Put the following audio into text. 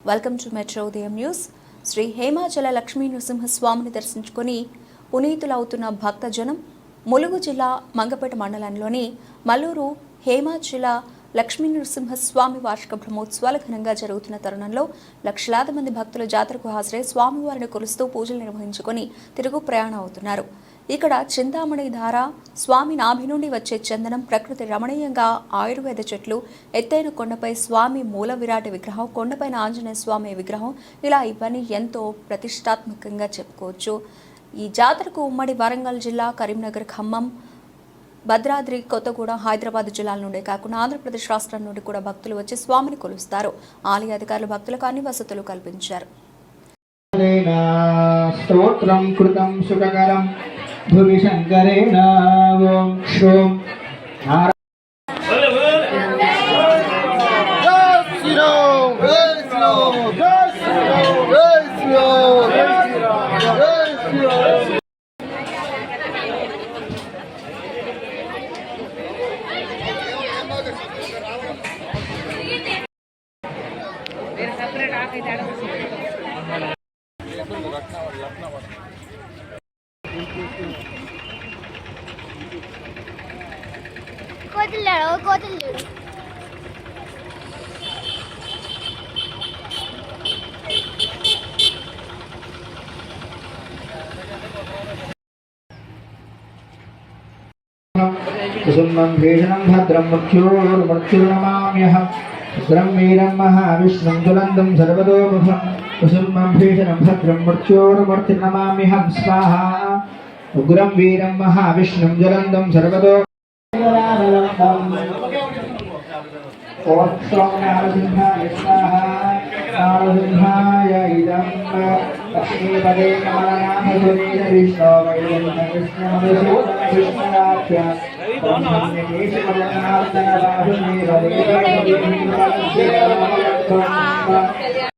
Welcome to metro ఉదయం news Shri Hemachala Lakshmi నృసింహస్వామిని దర్శించుకొని పునీతులవుతున్న భక్తజనం ములుగు జిల్లా మంగపేట మండలంలోని మల్లూరు హేమాచల లక్ష్మీ నృసింహస్వామి వార్షిక బ్రహ్మోత్సవాలు ఘనంగా జరుగుతున్న తరుణంలో లక్షలాది మంది భక్తులు జాతరకు హాజరై స్వామివారిని కొలుస్తూ పూజలు నిర్వహించుకొని తిరుగు ప్రయాణం అవుతున్నారు ఇక్కడ చింతామణి ధార స్వామి నాభి నుండి వచ్చే చందనం ప్రకృతి రమణీయంగా ఆయుర్వేద చెట్లు ఎత్తైన కొండపై స్వామి మూల విరాట విగ్రహం కొండపైన ఆంజనేయ స్వామి విగ్రహం. ఇలా ఇవన్నీ ఎంతో ప్రతిష్టాత్మకంగా చెప్పుకోవచ్చు. ఈ జాతరకు ఉమ్మడి వరంగల్ జిల్లా కరీంనగర్ ఖమ్మం భద్రాద్రి కొత్తగూడెం హైదరాబాద్ జిల్లాల నుండే కాకుండా ఆంధ్రప్రదేశ్ రాష్ట్రం నుండి కూడా భక్తులు వచ్చి స్వామిని కొలుస్తారు. ఆలయ అధికారులు భక్తులకు అన్ని వసతులు కల్పించారు. స్తోత్రం కృతం సుఖకరం. भुविशङ्करेण ॐ शों ಸಪ್ರೇಟ್ ಹಾಕೈತೆ కోతులు కోతులు కుసుమం భీషణం భద్రం మృత్యోర్మృత్యుర్నమామ్యహం ఉగ్రం వీరం మహావిష్ణుం జ్వలంతం సర్వతోముఖం కుసుమం భీషణం భద్రం మృత్యోర్మృత్యుర్నమామ్యహం స్వాహా. ఉగ్రం వీరం మహావిష్ణుం జ్వలంతం సర్వదో నారసింహాయ ఇదం లక్ష్మీపదే